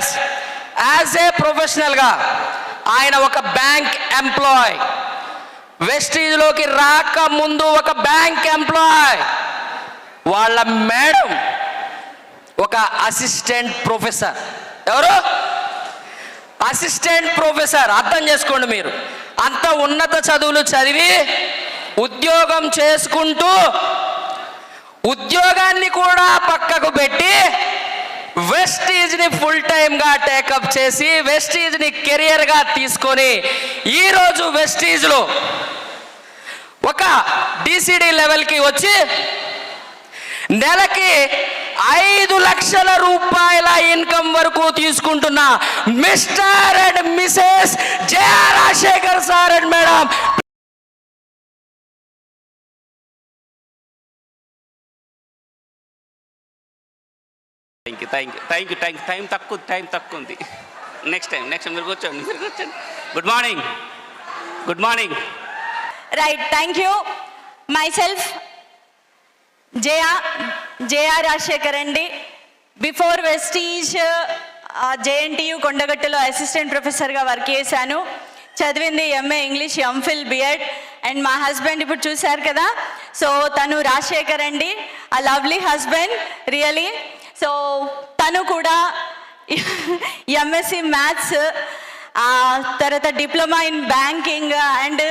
Years as a ప్రొఫెషనల్గా ఆయన ఒక బ్యాంక్ ఎంప్లాయ్ వెస్టీజ్లోకి రాక ముందు ఒక బ్యాంక్ ఎంప్లాయ్ వాళ్ళ మేడం ఒక అసిస్టెంట్ ప్రొఫెసర్ ఎవరు? అసిస్టెంట్ ప్రొఫెసర్ అర్థం చేసుకోండి మీరు. అంత ఉన్నత చదువులు చదివి ఉద్యోగం చేసుకుంటూ ఉద్యోగాన్ని కూడా పక్కకు పెట్టి వెస్టీజ్ని ఫుల్ టైమ్గా టేకప్ చేసి వెస్టీజ్ని కెరియర్గా తీసుకొని ఈరోజు వెస్టీజ్లో ఒక డిసిడి లెవెల్కి వచ్చి నెలకి ఐదు లక్షల రూపాయల ఇన్కమ్ వరకు తీసుకుంటున్న mister and misses Jaya Rajasekhar sir and madam thank you thank you thank you time తక్కువ టైం తక్కువ ఉంది. నెక్స్ట్ టైం నెక్స్ట్ మీరు కూర్చోండి మీరు కూర్చోండి. Good morning good morning right thank you myself Jaya Jaya Rajasekhar అండి బిఫోర్ వెస్టీజ్ జేఎన్టీయు కొండగట్టులో assistant ప్రొఫెసర్గా వర్క్ చేశాను. చదివింది MA English MPhil BEd and మా హస్బెండ్ ఇప్పుడు చూశారు కదా. సో తను రాజశేఖర్ అండి. ఆ లవ్లీ హస్బెండ్ రియలీ సో తను కూడా ఎంఎస్సి మ్యాథ్స్ తర్వాత diploma in banking and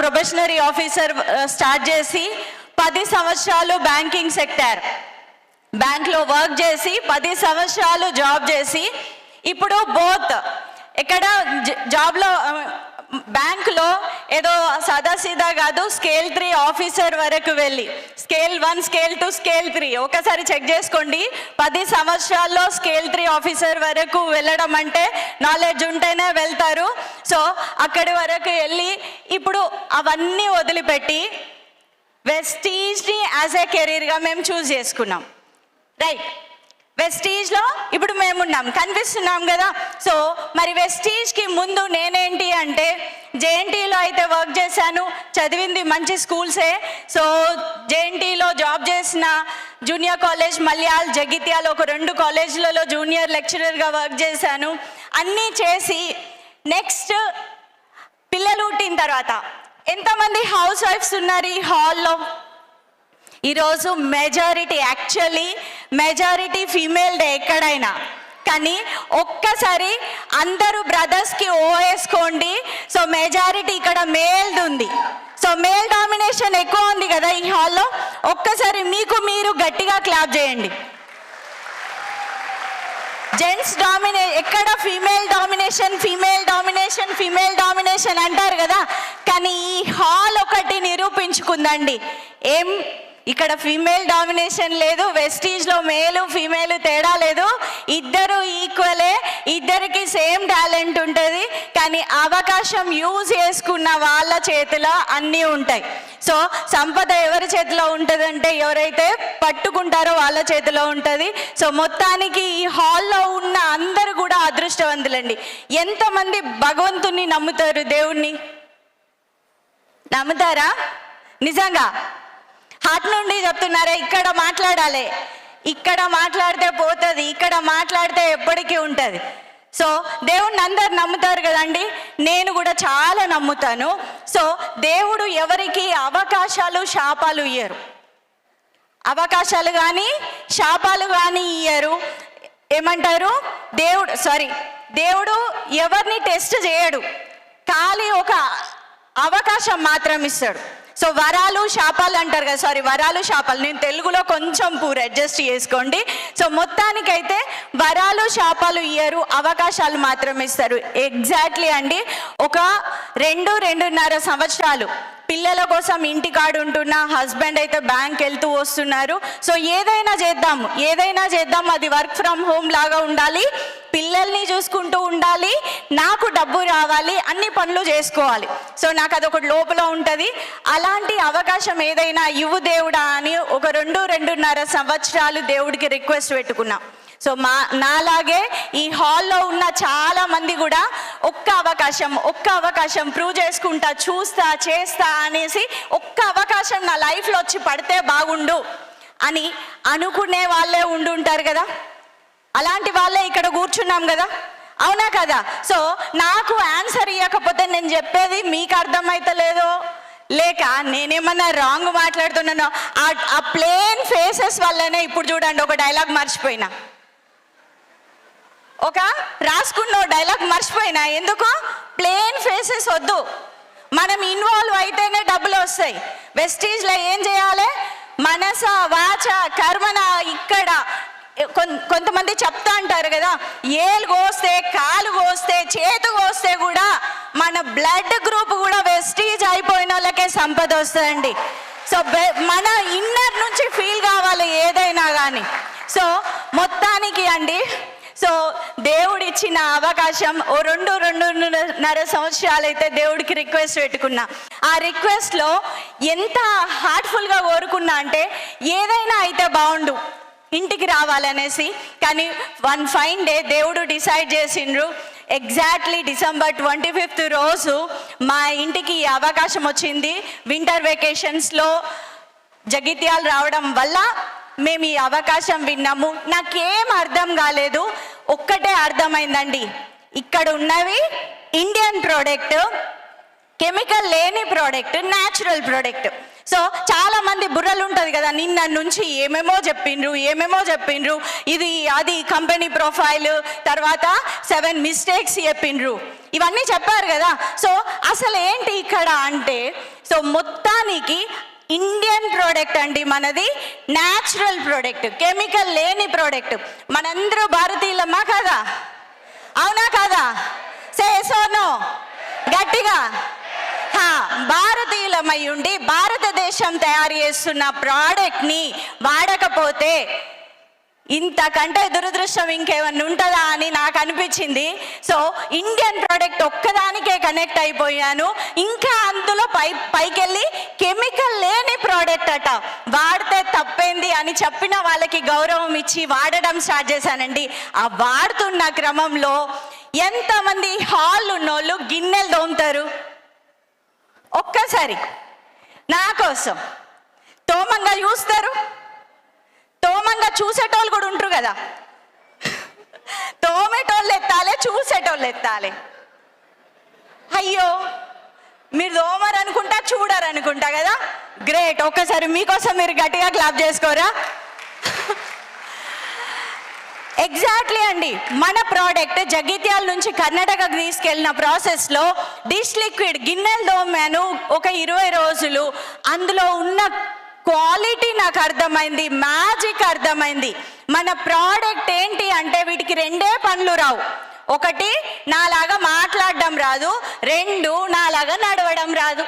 probationary officer start చేసి పది సంవత్సరాలు బ్యాంకింగ్ సెక్టర్ బ్యాంక్లో వర్క్ చేసి పది సంవత్సరాలు జాబ్ చేసి ఇప్పుడు బోత్ ఇక్కడ జ- జాబ్లో బ్యాంక్లో ఏదో సదాసీదా కాదు స్కేల్ త్రీ ఆఫీసర్ వరకు వెళ్ళి scale one scale two scale three ఒకసారి చెక్ చేసుకోండి. పది సంవత్సరాల్లో స్కేల్ త్రీ ఆఫీసర్ వరకు వెళ్ళడం అంటే నాలెడ్జ్ ఉంటేనే వెళ్తారు. సో అక్కడి వరకు వెళ్ళి ఇప్పుడు అవన్నీ వదిలిపెట్టి వెస్టీజ్ని యాజ్ ఏ కెరీర్గా మేము చూస్ చేసుకున్నాం. రైట్. వెస్టీజ్లో ఇప్పుడు మేమున్నాం. కనిపిస్తున్నాం కదా? సో మరి వెస్టీజ్కి ముందు నేనేంటి అంటే జేఎన్టీలో అయితే వర్క్ చేశాను. చదివింది మంచి స్కూల్సే సో జేఎన్టీలో జాబ్ చేసిన జూనియర్ కాలేజ్ మలయాళ్ జగిత్యాల ఒక రెండు కాలేజీలలో జూనియర్ లెక్చరర్గా వర్క్ చేశాను. అన్నీ చేసి నెక్స్ట్ పిల్లలు పుట్టిన తర్వాత ఎంతమంది హౌస్ వైఫ్స్ ఉన్నారు ఈ హాల్లో ఈరోజు majority actually majority female day ఎక్కడైనా. కానీ ఒక్కసారి అందరూ బ్రదర్స్కి ఓవేసుకోండి సో మెజారిటీ ఇక్కడ మేల్ది ఉంది. సో మేల్ డామినేషన్ ఎక్కువ ఉంది కదా ఈ హాల్లో ఒక్కసారి మీకు మీరు గట్టిగా క్లాప్ చేయండి. జెంట్స్ డామినే ఎక్కడ female domination female domination female domination అంటారు కదా. కానీ ఈ హాల్ ఒకటి నిరూపించుకుందండి. ఏం ఇక్కడ ఫీమేల్ డామినేషన్ లేదు వెస్టీజ్లో మేలు ఫీమేల్ తేడా లేదు. ఇద్దరు ఈక్వలే ఇద్దరికి సేమ్ టాలెంట్ ఉంటుంది కానీ అవకాశం యూజ్ చేసుకున్న వాళ్ళ చేతిలో అన్నీ ఉంటాయి. సో సంపద ఎవరి చేతిలో ఉంటుందంటే ఎవరైతే పట్టుకుంటారో వాళ్ళ చేతిలో ఉంటుంది. సో మొత్తానికి ఈ హాల్లో ఉన్న అందరూ కూడా అదృష్టవంతులండి. ఎంతమంది భగవంతుని నమ్ముతారు దేవుణ్ణి? నమ్ముతారా? నిజంగా హార్ట్ నుండి చెప్తున్నారా ఇక్కడ మాట్లాడాలి. ఇక్కడ మాట్లాడితే పోతుంది ఇక్కడ మాట్లాడితే ఎప్పటికీ ఉంటుంది. సో దేవుణ్ణి అందరు నమ్ముతారు కదండి. నేను కూడా చాలా నమ్ముతాను. సో దేవుడు ఎవరికి అవకాశాలు శాపాలు ఇయ్యరు. అవకాశాలు కానీ శాపాలు కానీ ఇయ్యరు. ఏమంటారు? దేవుడు సారీ దేవుడు ఎవరిని టెస్ట్ చేయడు. ఖాళీ ఒక అవకాశం మాత్రం ఇస్తాడు. సో వరాలు శాపాలు అంటారు కదా సారీ వరాలు శాపాలు. నేను తెలుగులో కొంచెం పూర్ అడ్జస్ట్ చేసుకోండి. సో మొత్తానికైతే వరాలు శాపాలు ఇయ్యరు అవకాశాలు మాత్రం ఇస్తారు. ఎగ్జాక్ట్లీ అండి. ఒక రెండు రెండున్నర సంవత్సరాలు పిల్లల కోసం ఇంటికాడు ఉంటున్న హస్బెండ్ అయితే బ్యాంక్ వెళ్తూ వస్తున్నారు. సో ఏదైనా చేద్దాం ఏదైనా చేద్దాం అది వర్క్ ఫ్రమ్ హోమ్ లాగా ఉండాలి. పిల్లల్ని చూసుకుంటూ ఉండాలి నాకు డబ్బు రావాలి అన్ని పనులు చేసుకోవాలి. సో నాకు అదొకటి లోపల ఉంటుంది. అలాంటి అవకాశం ఏదైనా ఇవ్వు దేవుడా అని ఒక రెండు రెండున్నర సంవత్సరాలు దేవుడికి రిక్వెస్ట్ పెట్టుకున్నా. సో మా నాలాగే ఈ హాల్లో ఉన్న చాలా మంది కూడా ఒక్క అవకాశం ఒక్క అవకాశం ప్రూవ్ చేసుకుంటా చూస్తా చేస్తా అనేసి ఒక్క అవకాశం నా లైఫ్లో వచ్చి పడితే బాగుండు అని అనుకునే వాళ్ళే ఉండుంటారు కదా. అలాంటి వాళ్ళే ఇక్కడ కూర్చున్నాం కదా. అవునా కదా? సో నాకు ఆన్సర్ ఇవ్వకపోతే నేను చెప్పేది మీకు అర్థమైతలేదో? లేక నేనేమన్నా రాంగ్ మాట్లాడుతున్నానో? ఆ- ఆ ప్లేన్ ఫేసెస్ వల్లనే ఇప్పుడు చూడండి ఒక డైలాగ్ మర్చిపోయినా. ఒక రాసుకున్న డైలాగ్ మర్చిపోయినా. ఎందుకు? ప్లేన్ ఫేసెస్ వద్దు. మనం ఇన్వాల్వ్ అయితేనే డబ్బులు వస్తాయి. వెస్టీజ్లో ఏం చేయాలి? మనస వాచ కర్మన ఇక్కడ కొంతమంది చెప్తా అంటారు కదా ఏలు కోస్తే కాలు కోస్తే చేతు కోస్తే కూడా మన బ్లడ్ గ్రూప్ కూడా వెస్టీజ్ అయిపోయిన వాళ్ళకే సంపద వస్తుందండి. సో మన ఇన్నర్ నుంచి ఫీల్ కావాలి ఏదైనా కానీ సో మొత్తానికి అండి సో దేవుడు ఇచ్చిన అవకాశం ఓ రెండు రెండున్నర సంవత్సరాలు అయితే దేవుడికి రిక్వెస్ట్ పెట్టుకున్నా. ఆ రిక్వెస్ట్లో ఎంత హార్ట్ఫుల్గా కోరుకున్నా అంటే ఏదైనా అయితే బాగుండు ఇంటికి రావాలనేసి. కానీ వన్ ఫైన్ డే దేవుడు డిసైడ్ చేసిండ్రు ఎగ్జాక్ట్లీ డిసెంబర్ ట్వంటీ ఫిఫ్త్ రోజు మా ఇంటికి ఈ అవకాశం వచ్చింది. వింటర్ వెకేషన్స్లో జగిత్యాలు రావడం వల్ల మేము ఈ అవకాశం విన్నాము. నాకేం అర్థం కాలేదు. ఒక్కటే అర్థమైందండి. ఇక్కడ ఉన్నవి ఇండియన్ ప్రోడక్ట్ కెమికల్ లేని ప్రోడక్ట్ న్యాచురల్ ప్రోడక్ట్ సో చాలా మంది బుర్రలు ఉంటుంది కదా నిన్న నుంచి ఏమేమో చెప్పిండ్రు ఏమేమో చెప్పిండ్రు. ఇది అది కంపెనీ ప్రొఫైల్ తర్వాత సెవెన్ మిస్టేక్స్ చెప్పిండ్రు. ఇవన్నీ చెప్పారు కదా. సో అసలు ఏంటి ఇక్కడ అంటే సో మొత్తానికి ఇండియన్ ప్రోడక్ట్ అండి మనది. న్యాచురల్ ప్రోడక్ట్ కెమికల్ లేని ప్రోడక్ట్ మనందరూ భారతీయులమ్మా కదా? అవునా కదా? సే సోనో గట్టిగా? హా, భారతీయులమై ఉండి భారతదేశం తయారు చేస్తున్న ప్రోడక్ట్ని వాడకపోతే ఇంతకంటే దురదృష్టం ఇంకేమన్నా ఉంటుందా అని నాకు అనిపించింది. సో ఇండియన్ ప్రోడక్ట్ ఒక్కదానికే కనెక్ట్ అయిపోయాను. ఇంకా అందులో పై పైకెళ్ళి కెమికల్ లేని వాడితే తప్పేంది అని చెప్పిన వాళ్ళకి గౌరవం ఇచ్చి వాడడం స్టార్ట్ చేశానండి. ఆ వాడుతున్న క్రమంలో ఎంతమంది హాల్ ఉన్నోళ్ళు గిన్నెలు దోముతారు ఒక్కసారి. నా కోసం. తోమంగా చూస్తారు? తోమంగా చూసేటోళ్ళు కూడా ఉంటారు కదా. తోమేటోళ్ళు ఎత్తాలి చూసేటోళ్ళు ఎత్తాలి అయ్యో! మీరు దోమరు అనుకుంటా చూడరు అనుకుంటా కదా? గ్రేట్ ఒక్కసారి మీకోసం మీరు గట్టిగా క్లాప్ చేసుకోరా? ఎగ్జాక్ట్లీ అండి. మన ప్రోడక్ట్ జగిత్యాల నుంచి కర్ణాటకకు తీసుకెళ్ళిన ప్రాసెస్లో డిష్ లిక్విడ్ గిన్నెలు దోమాను ఒక ఇరవై రోజులు అందులో ఉన్న క్వాలిటీ నాకు అర్థమైంది మ్యాజిక్ అర్థమైంది. మన ప్రోడక్ట్ ఏంటి అంటే వీటికి రెండే పనులు రావు. ఒకటి నాలాగా మాట్లాడడం రాదు. రెండు నాలాగా నడవడం రాదు.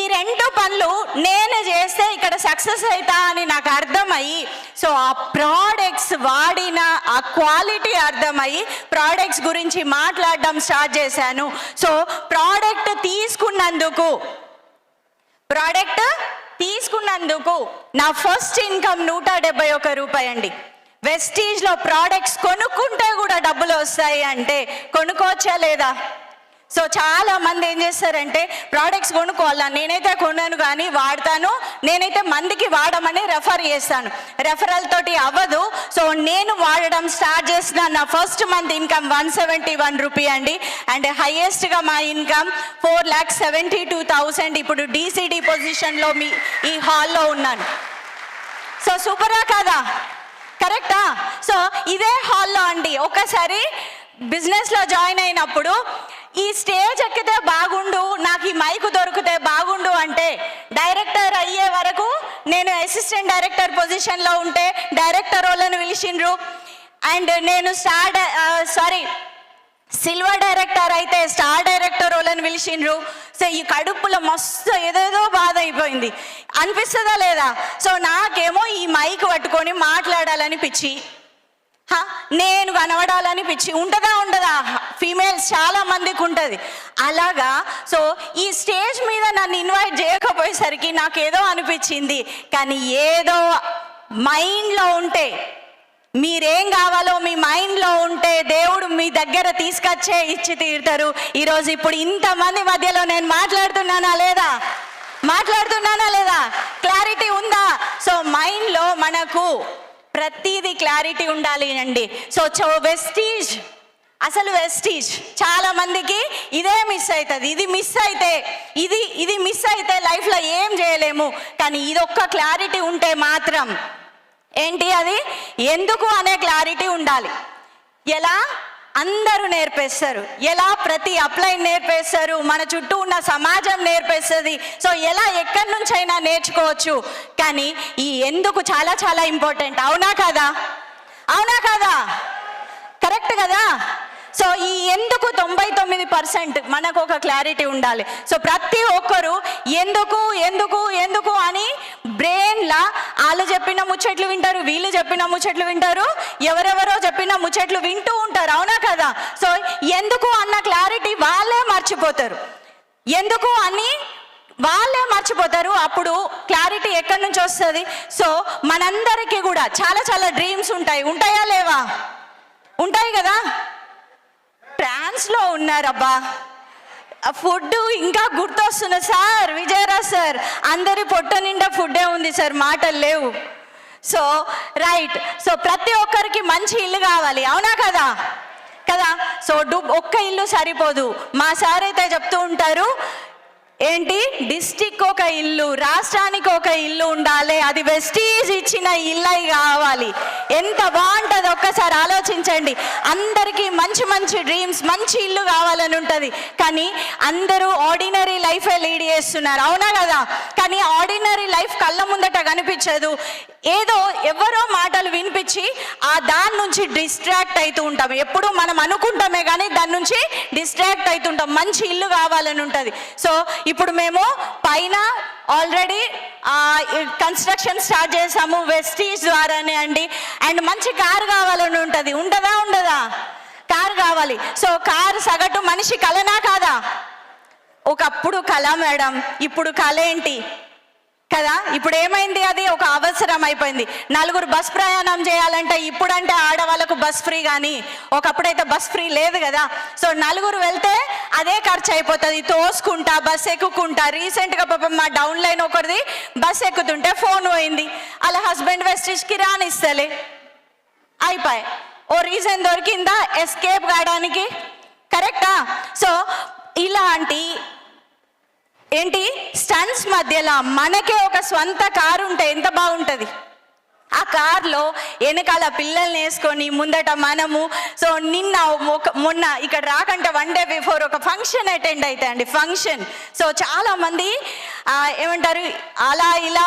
ఈ రెండు పనులు నేను చేస్తే ఇక్కడ సక్సెస్ అవుతా అని నాకు అర్థమయ్యి సో ఆ ప్రోడక్ట్స్ వాడిన ఆ క్వాలిటీ అర్థమయ్యి ప్రోడక్ట్స్ గురించి మాట్లాడడం స్టార్ట్ చేశాను. సో ప్రోడక్ట్ తీసుకున్నందుకు ప్రోడక్ట్ తీసుకున్నందుకు నా ఫస్ట్ ఇన్కమ్ నూట డెబ్బై ఒక్క రూపాయి అండి. వెస్టీజ్లో ప్రోడక్ట్స్ కొనుక్కుంటే కూడా డబ్బులు వస్తాయి అంటే కొనుక్కోవచ్చా లేదా? సో చాలా మంది ఏం చేస్తారంటే ప్రోడక్ట్స్ కొనుక్కోవాలా? నేనైతే కొన్నాను కానీ వాడతాను. నేనైతే మందికి వాడమని రెఫర్ చేస్తాను. రెఫరల్ తోటి అవ్వదు. సో నేను వాడడం స్టార్ట్ చేసిన నా first month income one seventy one rupee అండి అండ్ హైయెస్ట్గా మా income four lakh seventy two thousand ఇప్పుడు డీసీడీ పొజిషన్లో మీ ఈ హాల్లో ఉన్నాను. సో సూపరా కాదా? కరెక్టా? సో ఇదే హాల్లో అండి. ఒకసారి బిజినెస్లో జాయిన్ అయినప్పుడు ఈ స్టేజ్ ఎక్కితే బాగుండు నాకు ఈ మైక్ దొరికితే బాగుండు అంటే డైరెక్టర్ అయ్యే వరకు నేను అసిస్టెంట్ డైరెక్టర్ పొజిషన్లో ఉంటే డైరెక్టర్ వాళ్ళని పిలిచిండ్రు. అండ్ నేను స్టార్ సారీ సిల్వర్ డైరెక్టర్ అయితే స్టార్ డైరెక్టర్ వాళ్ళని పిలిచిండ్రు. సో ఈ కడుపులో మస్తు ఏదేదో బాధ అయిపోయింది. అనిపిస్తుందా లేదా? సో నాకేమో ఈ మైక్ పట్టుకొని మాట్లాడాలని పిచ్చి. నేను కనబడాలని పిచ్చి. ఉంటుందా ఉండదా? ఫీమేల్స్ చాలా మందికి ఉంటుంది. అలాగా సో ఈ స్టేజ్ మీద నన్ను ఇన్వైట్ చేయకపోయేసరికి నాకేదో అనిపించింది. కానీ ఏదో మైండ్లో ఉంటే మీరేం కావాలో మీ మైండ్లో ఉంటే దేవుడు మీ దగ్గర తీసుకొచ్చే ఇచ్చి తీరుతారు. ఈరోజు ఇప్పుడు ఇంతమంది మధ్యలో నేను మాట్లాడుతున్నానా లేదా? మాట్లాడుతున్నానా లేదా? క్లారిటీ ఉందా? సో మైండ్లో మనకు ప్రతిదీ క్లారిటీ ఉండాలి అండి. సో చో వెస్టీజ్ అసలు వెస్టీజ్. చాలా మందికి ఇదే మిస్ అవుతుంది. ఇది మిస్ అయితే ఇది ఇది మిస్ అయితే లైఫ్లో ఏం చేయలేము. కానీ ఇదొక్క క్లారిటీ ఉంటే మాత్రం ఏంటి అది? ఎందుకు అనే క్లారిటీ ఉండాలి. ఎలా? అందరూ నేర్పేస్తారు. ఎలా ప్రతి అప్లైన్ నేర్పేస్తారు? మన చుట్టూ ఉన్న సమాజం నేర్పేస్తుంది. సో ఎలా ఎక్కడి నుంచైనా నేర్చుకోవచ్చు. కానీ ఈ ఎందుకు చాలా చాలా ఇంపార్టెంట్. అవునా కదా? అవునా కదా? కరెక్ట్ కదా? సో ఈ ఎందుకు తొంభై తొమ్మిది పర్సెంట్ మనకు ఒక క్లారిటీ ఉండాలి? సో ప్రతి ఒక్కరు ఎందుకు ఎందుకు ఎందుకు అని బ్రెయిన్లా వాళ్ళు చెప్పిన ముచ్చట్లు వింటారు వీళ్ళు చెప్పిన ముచ్చట్లు వింటారు ఎవరెవరో చెప్పిన ముచ్చట్లు వింటూ ఉంటారు అవునా కదా? సో ఎందుకు అన్న క్లారిటీ వాళ్ళే మర్చిపోతారు. ఎందుకు అని వాళ్ళే మర్చిపోతారు. అప్పుడు క్లారిటీ ఎక్కడి నుంచి వస్తుంది? సో మనందరికీ కూడా చాలా చాలా డ్రీమ్స్ ఉంటాయి. ఉంటాయా లేవా? ఉంటాయి కదా? ఫ్రాన్స్లో ఉన్నారబ్బా. ఫుడ్ ఇంకా గుర్తొస్తుంది సార్ విజయరాజ్ సార్. అందరి పొట్ట నిండా ఫుడ్డే ఉంది సార్ మాటలు లేవు. So right. సో ప్రతి ఒక్కరికి మంచి ఇల్లు కావాలి అవునా కదా? కదా? సో డు ఒక్క ఇల్లు సరిపోదు. మా సార్ అయితే చెప్తూ ఉంటారు ఏంటి? డిస్టిక్ ఒక ఇల్లు రాష్ట్రానికి ఒక ఇల్లు ఉండాలి. అది వెస్టీజ్ ఇచ్చిన ఇల్లై కావాలి. ఎంత బాగుంటుంది? ఒక్కసారి ఆలోచించండి. అందరికీ మంచి మంచి డ్రీమ్స్ మంచి ఇల్లు కావాలని ఉంటుంది. కానీ అందరూ ఆర్డినరీ లైఫే లీడ్ చేస్తున్నారు. అవునా కదా? కానీ ఆర్డినరీ లైఫ్ కళ్ళ ముందట కనిపించదు. ఏదో ఎవరో మాటలు వినిపించి ఆ దాని నుంచి డిస్ట్రాక్ట్ అవుతూ ఉంటాం. ఎప్పుడు మనం అనుకుంటామే కానీ దాని నుంచి డిస్ట్రాక్ట్ అవుతుంటాం మంచి ఇల్లు కావాలని ఉంటుంది. సో ఇప్పుడు మేము పైన ఆల్రెడీ కన్స్ట్రక్షన్ స్టార్ట్ చేసాము వెస్టీజ్ ద్వారానే అండి. అండ్ మంచి కారు కావాలని ఉంటుంది. ఉండదా ఉండదా? కారు కావాలి. సో కారు సగటు మనిషి కలనా కాదా? ఒకప్పుడు కళ మేడం. ఇప్పుడు కళ ఏంటి? కదా? ఇప్పుడు ఏమైంది అది? ఒక అవసరం అయిపోయింది నలుగురు బస్ ప్రయాణం చేయాలంటే ఇప్పుడంటే ఆడవాళ్ళకు బస్ ఫ్రీ కానీ ఒకప్పుడైతే బస్ ఫ్రీ లేదు కదా? సో నలుగురు వెళ్తే అదే ఖర్చు అయిపోతుంది తోసుకుంటా బస్ ఎక్కుకుంటా. రీసెంట్గా పాపం మా డౌన్ లైన్ ఒకరిది బస్ ఎక్కుతుంటే ఫోన్ పోయింది. అలా హస్బెండ్ వెస్టిజ్కి రానిస్తలే. అయిపోయి. ఓ రీజన్ దొరికిందా? ఎస్కేప్ కావడానికి? కరెక్టా? సో ఇలాంటి ఏంటి? స్టన్స్ మధ్యలో మనకే ఒక స్వంత కారు ఉంటే ఎంత బాగుంటుంది? ఆ కార్లో వెనకాల పిల్లల్ని వేసుకొని ముందట మనము. సో నిన్న మొన్న ఇక్కడ రాకంటే వన్ డే బిఫోర్ ఒక ఫంక్షన్ అటెండ్ అయితే అండి ఫంక్షన్ సో చాలామంది ఏమంటారు అలా ఇలా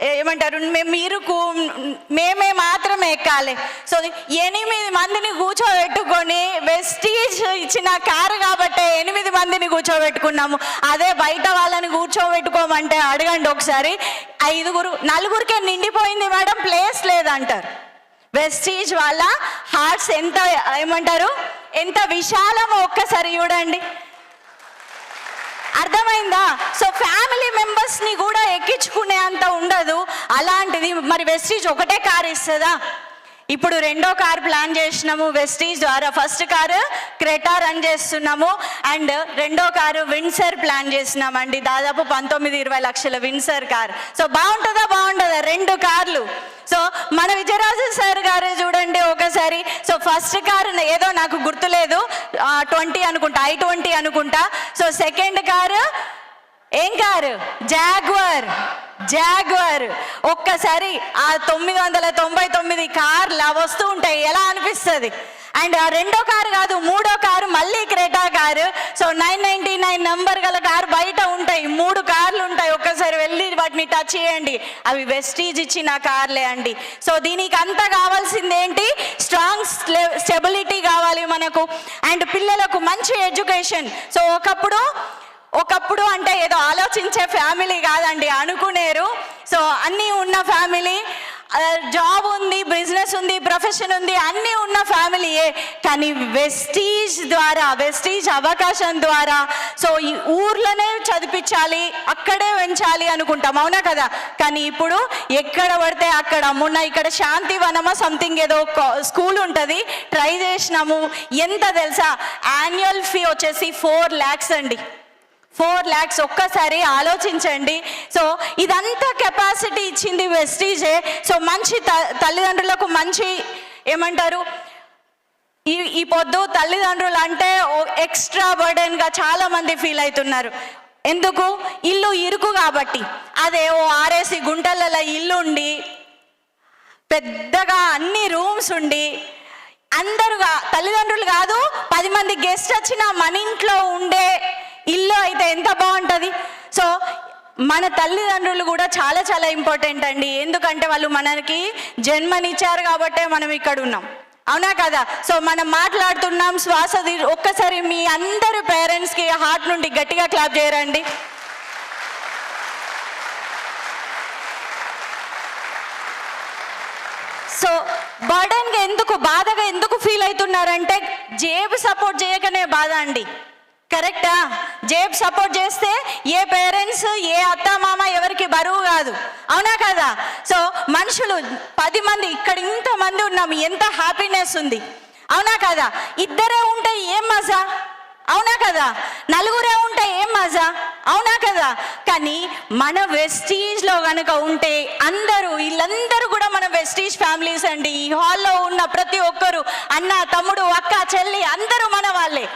ఏమంటారు? మేము మీరు కూ- మేమే మాత్రమే ఎక్కాలి. సో ఎనిమిది మందిని కూర్చోబెట్టుకొని వెస్టీజ్ ఇచ్చిన కారు కాబట్టి ఎనిమిది మందిని కూర్చోబెట్టుకున్నాము. అదే బయట వాళ్ళని కూర్చోబెట్టుకోమంటే అడగండి ఒకసారి. ఐదుగురు నలుగురికే నిండిపోయింది మేడం ప్లేస్ లేదంటారు. వెస్టీజ్ వాళ్ళ హార్ట్స్ ఎంత ఏమంటారు? ఎంత విశాలమో ఒక్కసారి చూడండి. అర్థమైందా? సో ఫ్యామిలీ మెంబర్స్ని కూడా ఎక్కించుకునే అంత ఉండదు. అలాంటిది మరి వెస్టీజ్ ఒకటే కారు ఇస్తుందా? ఇప్పుడు రెండో కార్ ప్లాన్ చేసినాము వెస్టీజ్ ద్వారా. ఫస్ట్ కారు క్రెటా రన్ చేస్తున్నాము అండ్ రెండో కారు విన్సర్ ప్లాన్ చేసినామండి. దాదాపు పంతొమ్మిది ఇరవై లక్షల విన్సర్ కార్ సో బాగుంటుందా? బాగుంటుందా రెండు కార్లు. సో మన విజయరాజు సార్ గారు చూడండి ఒకసారి. సో ఫస్ట్ కారు ఏదో నాకు గుర్తులేదు. ట్వంటీ అనుకుంటా ఐ ట్వంటీ అనుకుంటా. సో సెకండ్ కారు ఏం కారు? జాగ్వర్ జాగ్వర్ ఒక్కసారి ఆ తొమ్మిది వందల తొంభై తొమ్మిది కార్లు వస్తూ ఉంటాయి. ఎలా అనిపిస్తుంది? అండ్ ఆ రెండో కారు కాదు మూడో కారు మళ్ళీ Creta car. So nine ninety nine number గల కారు బయట ఉంటాయి. మూడు కార్లు ఉంటాయి. ఒక్కసారి వెళ్ళి వాటిని టచ్ చేయండి. అవి వెస్టీజ్ ఇచ్చిన కార్లే అండి. సో దీనికి అంతా కావాల్సింది ఏంటి? స్ట్రాంగ్ స్టెబిలిటీ కావాలి మనకు. అండ్ పిల్లలకు మంచి ఎడ్యుకేషన్ సో ఒకప్పుడు ఒకప్పుడు అంటే ఏదో ఆలోచించే ఫ్యామిలీ కాదండి అనుకునేరు. సో అన్నీ ఉన్న ఫ్యామిలీ జాబ్ ఉంది బిజినెస్ ఉంది ప్రొఫెషన్ ఉంది అన్నీ ఉన్న ఫ్యామిలీయే. కానీ వెస్టీజ్ ద్వారా వెస్టీజ్ అవకాశం ద్వారా సో ఈ ఊర్లోనే చదివించాలి అక్కడే పెంచాలి అనుకుంటాం అవునా కదా? కానీ ఇప్పుడు ఎక్కడ పడితే అక్కడ మొన్న ఇక్కడ శాంతివనమా సంథింగ్ ఏదో స్కూల్ ఉంటుంది ట్రై చేసినాము. ఎంత తెలుసా? యాన్యువల్ ఫీ వచ్చేసి ఫోర్ ల్యాక్స్ అండి. ఫోర్ ల్యాక్స్ ఒక్కసారి ఆలోచించండి. సో ఇదంతా కెపాసిటీ ఇచ్చింది వెస్టీజే. సో మంచి త- తల్లిదండ్రులకు మంచి ఏమంటారు? ఈ ఈ పొద్దు తల్లిదండ్రులు అంటే ఎక్స్ట్రా బర్డెన్గా చాలామంది ఫీల్ అవుతున్నారు. ఎందుకు? ఇల్లు ఇరుకు కాబట్టి. అదే ఓ ఆర్ఏసి గుంటలలో ఇల్లు ఉండి పెద్దగా అన్ని రూమ్స్ ఉండి అందరుగా తల్లిదండ్రులు కాదు పది మంది గెస్ట్ వచ్చిన మన ఇంట్లో ఉండే ఇల్లు అయితే ఎంత బాగుంటుంది? సో మన తల్లిదండ్రులు కూడా చాలా చాలా ఇంపార్టెంట్ అండి. ఎందుకంటే వాళ్ళు మనకి జన్మనిచ్చారు కాబట్టే మనం ఇక్కడ ఉన్నాం. అవునా కదా? సో మనం మాట్లాడుతున్నాం శ్వాస ఒక్కసారి మీ అందరి పేరెంట్స్కి హార్ట్ నుండి గట్టిగా క్లాప్ చేయరండి. సో బర్డన్గా ఎందుకు బాధగా ఎందుకు ఫీల్ అవుతున్నారంటే జేబు సపోర్ట్ చేయకనే బాధ అండి. కరెక్టా? జేబ్ సపోర్ట్ చేస్తే ఏ పేరెంట్స్ ఏ అత్త మామ ఎవరికి బరువు కాదు. అవునా కదా? సో మనుషులు పది మంది ఇక్కడ ఇంతమంది ఉన్నాం ఎంత హ్యాపీనెస్ ఉంది. అవునా కదా? ఇద్దరే ఉంటే ఏం మజా? అవునా కదా? నలుగురే ఉంటే ఏం మజా? అవునా కదా? కానీ మన వెస్టీజ్లో కనుక ఉంటే అందరూ వీళ్ళందరూ కూడా మన వెస్టీజ్ ఫ్యామిలీస్ అండి. ఈ హాల్లో ఉన్న ప్రతి ఒక్కరు అన్న తమ్ముడు అక్క చెల్లి అందరూ మన వాళ్ళే.